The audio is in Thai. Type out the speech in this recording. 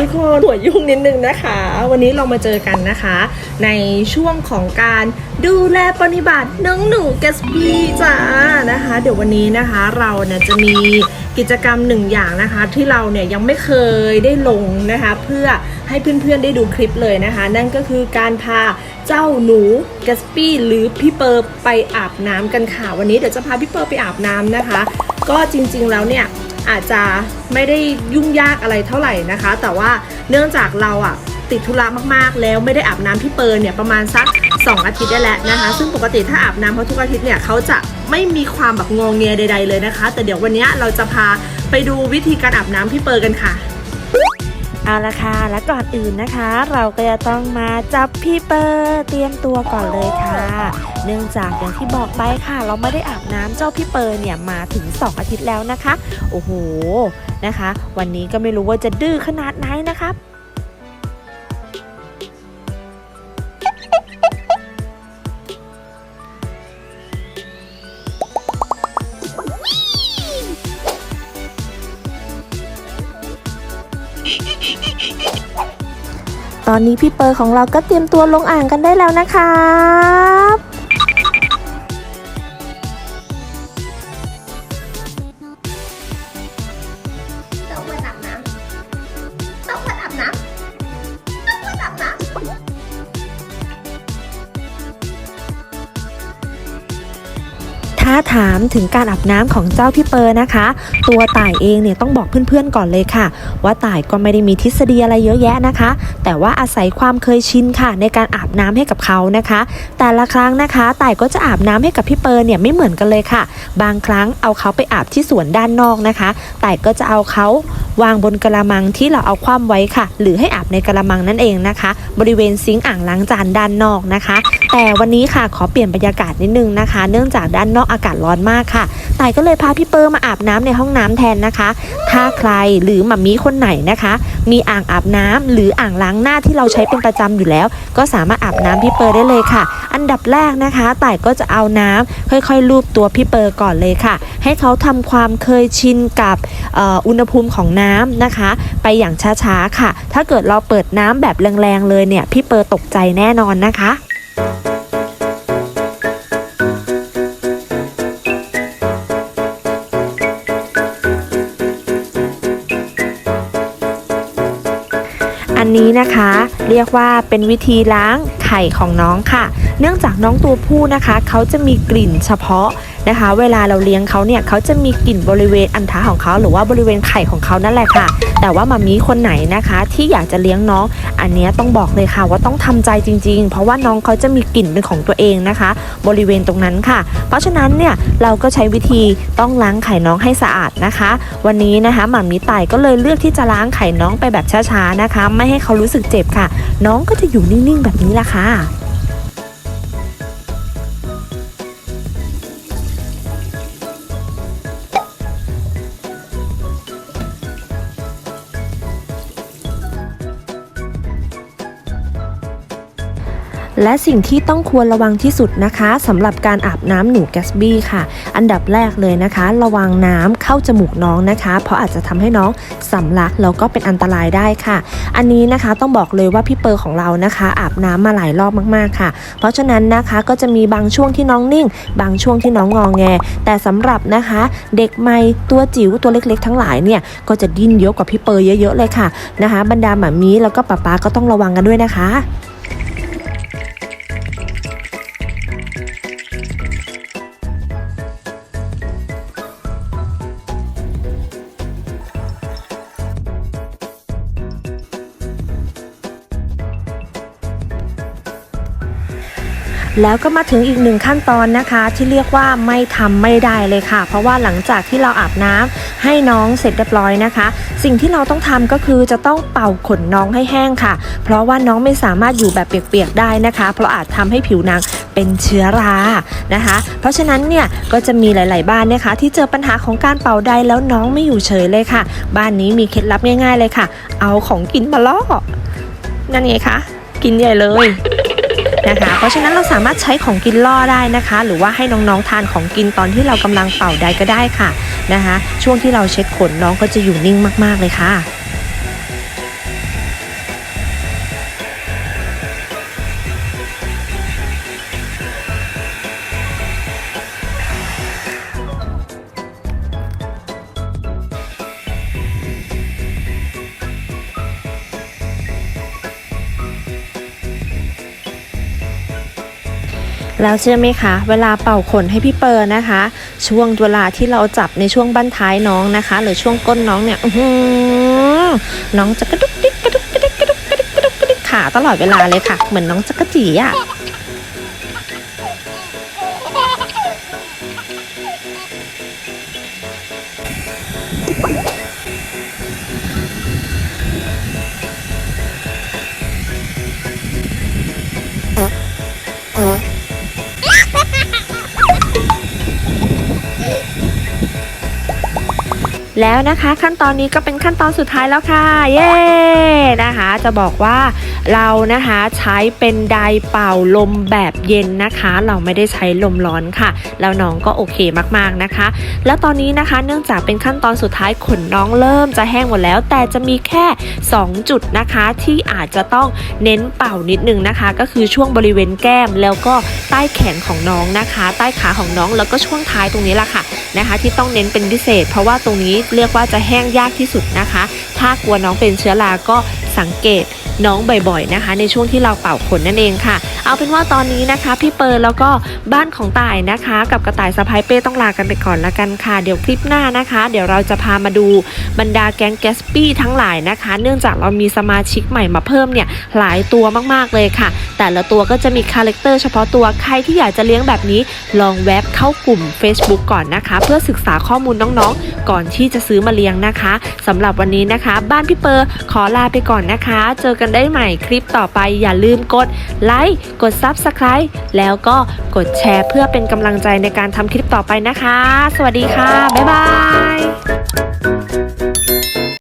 ทุกคนหัวยุ่งนิดนึงนะคะ วันนี้เรามาเจอกันนะคะ ในช่วงของการดูแลปฏิบัติน้องหนูแกสปี้จ้านะคะ เดี๋ยววันนี้นะคะเราเนี่ยจะมีกิจกรรมหนึ่งอย่างนะคะ ที่เราเนี่ยยังไม่เคยได้ลงนะคะ เพื่อให้เพื่อนๆได้ดูคลิปเลยนะคะ นั่นก็คือการพาเจ้าหนูแกสปี้หรือพี่เปิร์ไปอาบน้ำกันค่ะ วันนี้เดี๋ยวจะพาพี่เปิร์ไปอาบน้ำนะคะ ก็จริงๆแล้วเนี่ย อาจจะไม่ได้ยุ่งยากอะไรเท่าไหร่นะคะ แต่ว่าเนื่องจากเราอะติดธุระมากๆ แล้วไม่ได้อาบน้ำพี่เปิร์เนี่ยประมาณสัก 2 อาทิตย์ได้แล้วนะคะ ซึ่งปกติถ้าอาบน้ำเขาทุกอาทิตย์เนี่ยเขาจะไม่มีความแบบงงเงียใด ๆเลยนะคะ แต่เดี๋ยววันนี้เราจะพาไปดูวิธีการอาบน้ำพี่เปิร์กันค่ะ เอาละค่ะ และก่อนอื่นนะคะ เราก็จะต้องมาจับพี่เปอร์เตรียมตัวก่อนเลยค่ะ เนื่องจากอย่างที่บอกไปค่ะ เราไม่ได้อาบน้ำเจ้าพี่เปอร์เนี่ยมาถึง 2 อาทิตย์แล้วนะคะ โอ้โหนะคะ วันนี้ก็ไม่รู้ว่าจะดื้อขนาดไหนนะครับ ตอนนี้พี่เปอร์ของเราก็เตรียมตัวลงอ่างกันได้แล้วนะครับต้องมาถามถึงการอาบน้ำของเจ้าพี่เปอร์นะคะ ตัวต่ายเองเนี่ยต้องบอกเพื่อนๆก่อนเลยค่ะ ว่าต่ายก็ไม่ได้มีทฤษฎีอะไรเยอะแยะนะคะ แต่ว่าอาศัยความเคยชินค่ะ ในการอาบน้ำให้กับเขานะคะ แต่ละครั้งนะคะต่ายก็จะอาบน้ำให้กับพี่เปอร์เนี่ยไม่เหมือนกันเลยค่ะ บางครั้งเอาเขาไปอาบที่สวนด้านนอกนะคะต่ายก็จะเอาเขาวางบนกระมังที่เราเอาคว่ำไว้ค่ะ หรือให้อาบในกระมังนั่นเองนะคะ บริเวณซิงค์อ่างล้างจานด้านนอกนะคะ แต่วันนี้ค่ะขอเปลี่ยนบรรยากาศนิดนึงนะคะ เนื่องจากด้านนอกอากาศร้อนมากค่ะต่ก็เลยพาพี่เปอร์มาอาบน้ำในห้องน้ำแทนนะคะ ถ้าใครหรือหมามีคนไหนนะคะ มีอ่างอาบน้ำหรืออ่างล้างหน้าที่เราใช้เป็นประจำอยู่แล้ว ก็สามารถอาบน้ำพี่เปอร์ได้เลยค่ะ อันดับแรกนะคะต่ก็จะเอาน้ำค่อยๆลูบตัวพี่เปอร์ก่อนเลยค่ะ ให้เขาทำความเคยชินกับอ,อ,อุณหภูมิของน้ำนะคะ ไปอย่างช้าๆค่ะ ถ้าเกิดเราเปิดน้ำแบบแรงๆเลยเนี่ยพี่เปอร์ตกใจแน่นอนนะคะ นี้นะคะ เรียกว่าเป็นวิธีล้างไข่ของน้องค่ะ เนื่องจากน้องตัวผู้นะคะ เขาจะมีกลิ่นเฉพาะ นะคะ เวลาเราเลี้ยงเขาเนี่ยเขาจะมีกลิ่นบริเวณอันท้าของเขาหรือว่าบริเวณไข่ของเขานั่นแหละค่ะ แต่ว่ามามีคนไหนนะคะ ที่อยากจะเลี้ยงน้อง อันนี้ต้องบอกเลยค่ะว่าต้องทำใจจริง ๆ เพราะว่าน้องเขาจะมีกลิ่นเป็นของตัวเองนะคะ บริเวณตรงนั้นค่ะ เพราะฉะนั้นเนี่ยเราก็ใช้วิธีต้องล้างไข่น้องให้สะอาดนะคะ วันนี้นะคะหมามีไต่ก็เลยเลือกที่จะล้างไข่น้องไปแบบช้าๆนะคะ ไม่ให้เขารู้สึกเจ็บค่ะ น้องก็จะอยู่นิ่งๆแบบนี้ละค่ะ และสิ่งที่ต้องควรระวังที่สุดนะคะสำหรับการอาบน้ำหนูแกสบี้ค่ะ อันดับแรกเลยนะคะ ระวังน้ำเข้าจมูกน้องนะคะ เพราะอาจจะทำให้น้องสำลักแล้วก็เป็นอันตรายได้ค่ะ อันนี้นะคะต้องบอกเลยว่าพี่เปอร์ของเรานะคะ อาบน้ำมาหลายรอบมากๆค่ะ เพราะฉะนั้นนะคะก็จะมีบางช่วงที่น้องนิ่ง บางช่วงที่น้องงองแง แต่สำหรับนะคะ เด็กใหม่ตัวจิ๋วตัวเล็กๆ ทั้งหลายเนี่ยก็จะดิ้นเยอะกว่าพี่เปอร์เยอะๆเลยค่ะนะคะ บรรดาหมามีแล้วก็ป๊าป๊าก็ต้องระวังกันด้วยนะคะ แล้วก็มาถึงอีกหนึ่งขั้นตอนนะคะ ที่เรียกว่าไม่ทำไม่ได้เลยค่ะ เพราะว่าหลังจากที่เราอาบน้ำให้น้องเสร็จเรียบร้อยนะคะ สิ่งที่เราต้องทำก็คือจะต้องเป่าขนน้องให้แห้งค่ะ เพราะว่าน้องไม่สามารถอยู่แบบเปียกๆได้นะคะ เพราะอาจทำให้ผิวหนางเป็นเชื้อรานะคะ เพราะฉะนั้นเนี่ยก็จะมีหลาย ๆ บ้านนะคะ ที่เจอปัญหาของการเป่าใดแล้วน้องไม่อยู่เฉยเลยค่ะ บ้านนี้มีเคล็ดลับง่าย ๆ เลยค่ะ เอาของกินมาล่อนั่นไงคะกินใหญ่เลย นะคะ เพราะฉะนั้นเราสามารถใช้ของกินล่อได้นะคะ หรือว่าให้น้องๆทานของกินตอนที่เรากำลังเป่าใดก็ได้ค่ะนะคะ ช่วงที่เราเช็ดขนน้องก็จะอยู่นิ่งมากๆเลยค่ะ แล้วเชื่อไหมคะ เวลาเป่าขนให้พี่เปอร์นะคะ ช่วงเวลาที่เราจับในช่วงบั้นท้ายน้องนะคะ หรือช่วงก้นน้องเนี่ยน้องจะกระดุกดิกกระดุกกระดิกกระดุกกระดิกกระดุกกระดิกขาตลอดเวลาเลยค่ะ เหมือนน้องจักรจีอะ แล้วนะคะขั้นตอนนี้ก็เป็นขั้นตอนสุดท้ายแล้วค่ะ เย้นะคะจะบอกว่าเรานะคะใช้เป็นไดร์เป่าลมแบบเย็นนะคะ เราไม่ได้ใช้ลมร้อนค่ะ แล้วน้องก็โอเคมากๆนะคะ แล้วตอนนี้นะคะเนื่องจากเป็นขั้นตอนสุดท้ายขนน้องเริ่มจะแห้งหมดแล้ว แต่จะมีแค่ 2 จุดนะคะที่อาจจะต้องเน้นเป่านิดนึงนะคะ ก็คือช่วงบริเวณแก้มแล้วก็ใต้แขนของน้องนะคะ ใต้ขาของน้องแล้วก็ช่วงท้ายตรงนี้แหละค่ะนะคะ ที่ต้องเน้นเป็นพิเศษ เพราะว่าตรงนี้เรียกว่าจะแห้งยากที่สุดนะคะ ถ้ากลัวน้องเป็นเชื้อราก็สังเกต น้องบ่อยๆนะคะ ในช่วงที่เราเป่าขนนั่นเองค่ะ เอาเป็นว่าตอนนี้นะคะ พี่เปิร์แล้วก็บ้านของต่ายนะคะ กับกระต่ายสะพายเป้ต้องลากันไปก่อนละกันค่ะเดี๋ยวคลิปหน้านะคะ เดี๋ยวเราจะพามาดูบรรดาแก๊งแกสปี้ทั้งหลายนะคะ เนื่องจากเรามีสมาชิกใหม่มาเพิ่มเนี่ยหลายตัวมากๆเลยค่ะ แต่ละตัวก็จะมีคาแรคเตอร์เฉพาะตัวใครที่อยากจะเลี้ยงแบบนี้ ลองแวบเข้ากลุ่ม Facebook ก่อนนะคะ เพื่อศึกษาข้อมูลน้องๆ ก่อนที่จะซื้อมาเลี้ยงนะคะสำหรับวันนี้นะคะ บ้านพี่เปอร์ขอลาไปก่อนนะคะ เจอกันกันได้ใหม่คลิปต่อไปอย่าลืมกดไลค์กด Subscribe แล้วก็กดแชร์เพื่อเป็นกำลังใจในการทำคลิปต่อไปนะคะ สวัสดีค่ะ บ๊ายบาย